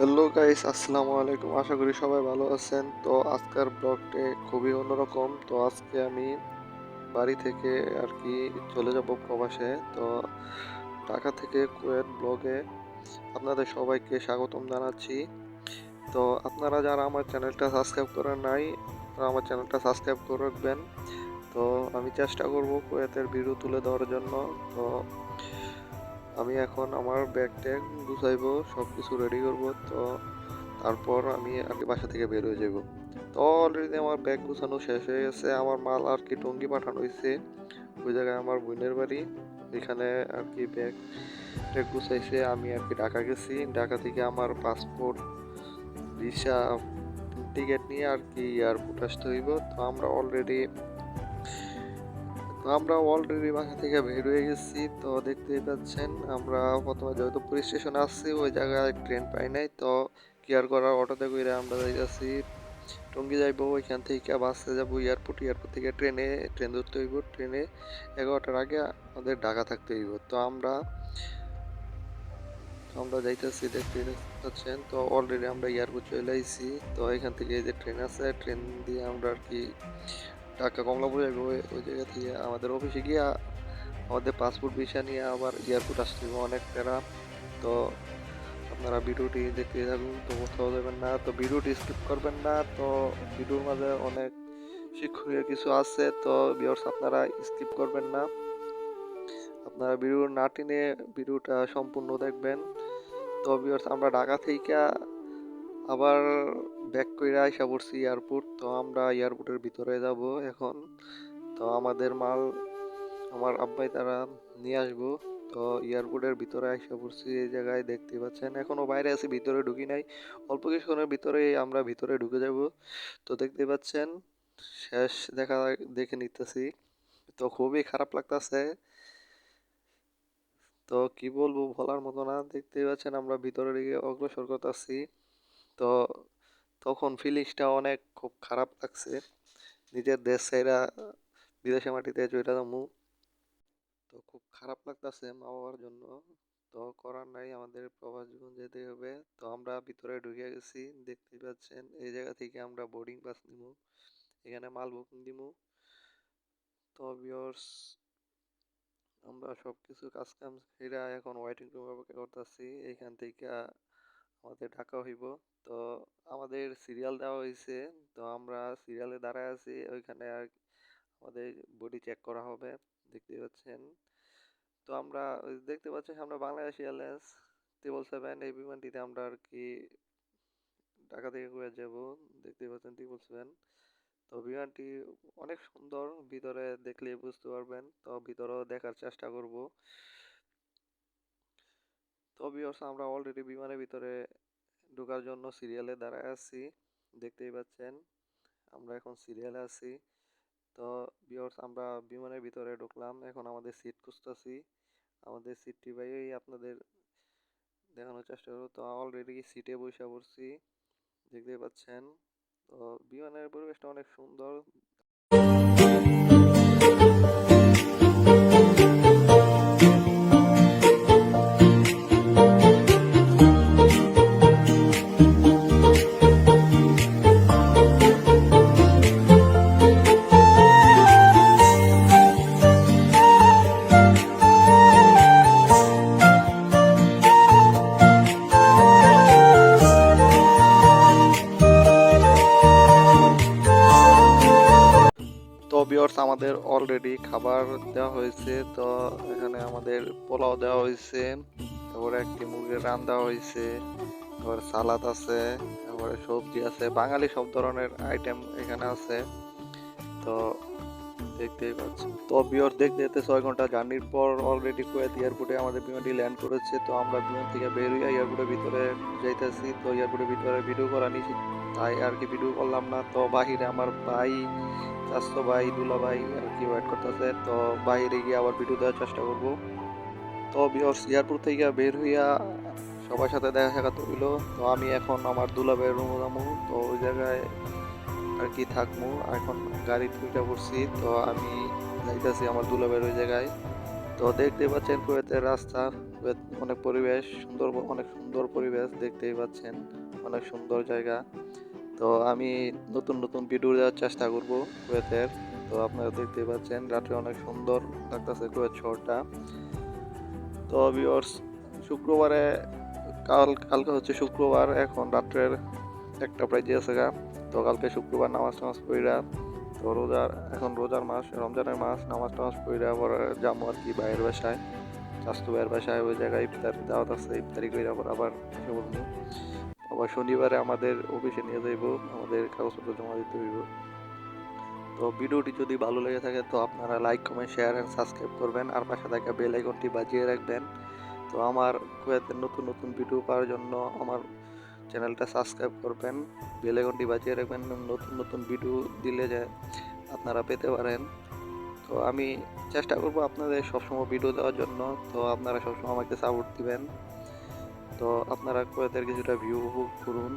Hello guys আসসালামু আলাইকুম। আশা করি সবাই ভালো আছেন। তো আজকের ব্লগটি খুবই অন্যরকম। তো আজকে আমি বাড়ি থেকে আর কি চলে যাব প্রবাসে। তো ঢাকা থেকে কুয়েত ব্লগে আপনাদের সবাইকে স্বাগতম জানাচ্ছি। তো আপনারা যারা আমার চ্যানেলটা সাবস্ক্রাইব করেন নাই, তারা আমার চ্যানেলটা সাবস্ক্রাইব করে রাখবেন। তো আমি চেষ্টা করব কুয়েতের ভিডিও তুলে দেওয়ার জন্য। তো আমি এখন আমার ব্যাগ ট্যাগ গুছাইবো সব কিছু রেডি করব, তো তারপর আমি আর কি বাসা থেকে বের হয়ে যাব। তো অলরেডি আমার ব্যাগ গুছানো শেষ হয়ে গেছে, আমার মাল আর কি টঙ্গি পাঠানো হয়েছে ওই জায়গায় আমার বোনের বাড়ি, এখানে আর কি ব্যাগ ট্যাগ গুছাইছে, আমি আর কি ঢাকা গেছি। ঢাকা থেকে আমার পাসপোর্ট ভিসা টিকিট নিয়ে আর কি এয়ারপোর্ট আসতে হইব। তো আমরা অলরেডি তো আমরা অলরেডি বাসা থেকে বের হয়ে গেছি। তো দেখতেই পাচ্ছেন, আমরা প্রথমে যেহেতু পুলিশ স্টেশনে আসছি ওই জায়গায় ট্রেন পাই নাই। তো কেয়ার করার অটোতে করে আমরা যাইতেছি। টঙ্গি যাইবো, ওইখান থেকে বাসে যাব এয়ারপোর্ট এয়ারপোর্ট থেকে ট্রেনে ট্রেন ধরতে হইব। ট্রেনে এগারোটার আগে আমাদের ঢাকা থাকতে হইব। তো আমরা আমরা যাইতেছি দেখতে পাচ্ছেন, তো অলরেডি আমরা এয়ারপোর্ট চলে আইছি। তো এখান থেকে যে ট্রেন আছে ট্রেন দিয়ে আমরা আর কি ঢাকা কমলাপুর ওই জায়গা থেকে। আমাদের অফিসে গিয়ে আমাদের পাসপোর্ট ভিসা নিয়ে আবার এয়ারপোর্ট আসতে হবে অনেক প্যারা। তো আপনারা ভিডিওটি দেখতে থাকুন, তো কোথাও যাবেন না। তো ভিডিওটি স্কিপ করবেন না। তো ভিডিওর মাঝে অনেক শিক্ষণীয় কিছু আছে, তো ভিউয়ার্স আপনারা স্কিপ করবেন না। আপনারা ভিডিও না টেনে ভিডিওটা সম্পূর্ণ দেখবেন। তো ভিউয়ার্স আমরা ঢাকা থেকে আবার ব্যাক করে আইসা পড়ছি এয়ারপোর্ট তো আমরা এয়ারপোর্টের ভিতরে যাব এখন। তো আমাদের মাল, আমার আব্বাই তারা নিয়ে আসব। তো এয়ারপোর্টের ভিতরে আইসা পড়ছি, এই জায়গায় দেখতে পাচ্ছেন। এখনও বাইরে আছি, ভিতরে ঢুকি নাই। অল্প কিছুক্ষণের ভিতরে আমরা ভিতরে ঢুকে যাব। তো দেখতে পাচ্ছেন, শেষ দেখা দেখে নিতেছি। তো খুবই খারাপ লাগতেছে। তো কি বলব বলার মতো না। দেখতেই পাচ্ছেন আমরা ভিতরের দিকে অগ্রসর করতেছি। তো তখন ফিলিংসটা অনেক খুব খারাপ লাগছে। নিজের দেশ ছেড়া বিদেশে মাটিতে চইটা যাব। তো খুব খারাপ লাগতেছে মা বাবার জন্য। তো করার নাই, আমাদের প্রবাস জীবন যেতে হবে। তো আমরা ভিতরে ঢুকে গেছি, দেখতে পাচ্ছেন, এই জায়গা থেকে আমরা বোর্ডিং পাস নিব। এখানে মাল বুকিং দিব। তো ভিউয়ার্স আমরা সব কিছু কাজ কাম সেরা এখন ওয়েটিং রুমে অপেক্ষা করতেছি। এখান থেকে আমাদের ঢাকা হইব। তো আমাদের সিরিয়াল দেওয়া হয়েছে তো আমরা সিরিয়ালে দাঁড়ায় আছি, ওইখানে আর আমাদের বডি চেক করা হবে দেখতে পাচ্ছেন। তো আমরা দেখতে পাচ্ছেন আমরা বাংলাদেশ এয়ারলাইন্স ট্রিপল সেভেন এই বিমানটিতে আমরা আর কি ঢাকা থেকে করে যাব দেখতে পাচ্ছেন ট্রিপল সেভেন তো বিমানটি অনেক সুন্দর, ভিতরে দেখলে বুঝতে পারবেন, তো ভিতরেও দেখার চেষ্টা করব। তো আমরা অলরেডি বিমানের ভিতরে ঢোকার জন্য সিরিয়ালে দাঁড়ায় আছি, দেখতেই পাচ্ছেন। আমরা এখন সিরিয়ালে আছি। তো ভিউয়ার্স আমরা বিমানের ভিতরে ঢুকলাম, এখন আমাদের সিট খুঁজতেছি। আমাদের সিটটি ভাই আপনাদের দেখানোর চেষ্টা করব। তো অলরেডি সিটে বসে পড়ছি, দেখতেই পাচ্ছেন। তো বিমানের পরিবেশটা অনেক সুন্দর আমাদের অলরেডি খাবার দেওয়া হয়েছে, তো এখানে আমাদের পোলাও দেওয়া হয়েছে, তারপরে একটি মুরগির রান দেওয়া হয়েছে, তারপরে সালাদ আছে, তারপরে সবজি আছে, বাঙালি সব ধরনের আইটেম এখানে আছে। তো দেখতেই পাচ্ছি। তো বিয়র দেখতে দেখতে ছয় ঘণ্টা জার্নির পর অলরেডি কুয়েত এয়ারপোর্টে আমাদের বিমানটি ল্যান্ড করেছে। তো আমরা বিমান থেকে বের হয়ে এয়ারপোর্টের ভিতরে যাইতেছি। তো এয়ারপোর্টের ভিতরে ভিডিও করা নিষেধ। তাই আর কি ভিডিও করলাম না। তো বাহিরে আমার ভাই চাচতো ভাই, দুলা ভাই আর কি ওয়েট করতেছে। তো বাইরে গিয়ে আবার ভিডিও দেওয়ার চেষ্টা করব। তো বিহর্স এয়ারপোর্ট থেকে বের হইয়া সবার সাথে দেখা সাক্ষাৎ হইল। তো আমি এখন আমার দুলা ভাইয়ের রুমে যাব। তো ওই জায়গায় আর কি থাকব এখন গাড়ি ঢুকে পড়ছি, তো আমি যাইতেছি আমার দুলা ভাইয়ের ওই জায়গায়। তো দেখতেই পাচ্ছেন কুয়েতের রাস্তা অনেক পরিবেশ, সুন্দর অনেক সুন্দর পরিবেশ দেখতেই পাচ্ছেন, অনেক সুন্দর জায়গা। তো আমি নতুন নতুন ভিডিও দেওয়ার চেষ্টা করব কুয়েতের। তো আপনারা দেখতেই পাচ্ছেন, রাত্রে অনেক সুন্দর লাগতেছে কুয়েত শহরটা। তো ভিউয়ার্স শুক্রবারে, কাল, কালকে হচ্ছে শুক্রবার, এখন রাত্রের একটা প্রায় যেছে গা। তো কালকে শুক্রবার নামাজ টামাজ পড়িরা। তো রোজার, এখন রোজার মাস, রমজানের মাস, নামাজ টামাজ পড়িরা, আবার যাব আর কি বাইরের বাসায়। স্বাস্থ্য ভাইয়ের বাসায় ওই জায়গায় ইফতার, দাওয়াত আছে, ইফতারি করে আবার আবার এসে বলব আবার শনিবারে আমাদের অফিসে নিয়ে যাইব, আমাদের কাগজপত্র জমা দিতে হইব। তো ভিডিওটি যদি ভালো লেগে থাকে, তো আপনারা like comment share and subscribe করবেন। আর পাশে থাকা বেল আইকনটি বাজিয়ে রাখবেন। তো আমার নতুন নতুন ভিডিও পাওয়ার জন্য আমার চ্যানেলটা সাবস্ক্রাইব করবেন বেলেগনটি বাজিয়ে রাখবেন নতুন নতুন ভিডিও দিলে যে আপনারা পেতে পারেন। তো আমি চেষ্টা করব আপনাদের সবসময় ভিডিও দেওয়ার জন্য, তো আপনারা সবসময় আমাকে সাপোর্ট দিবেন। তো আপনারা কয়েদের কিছুটা ভিউ করুন।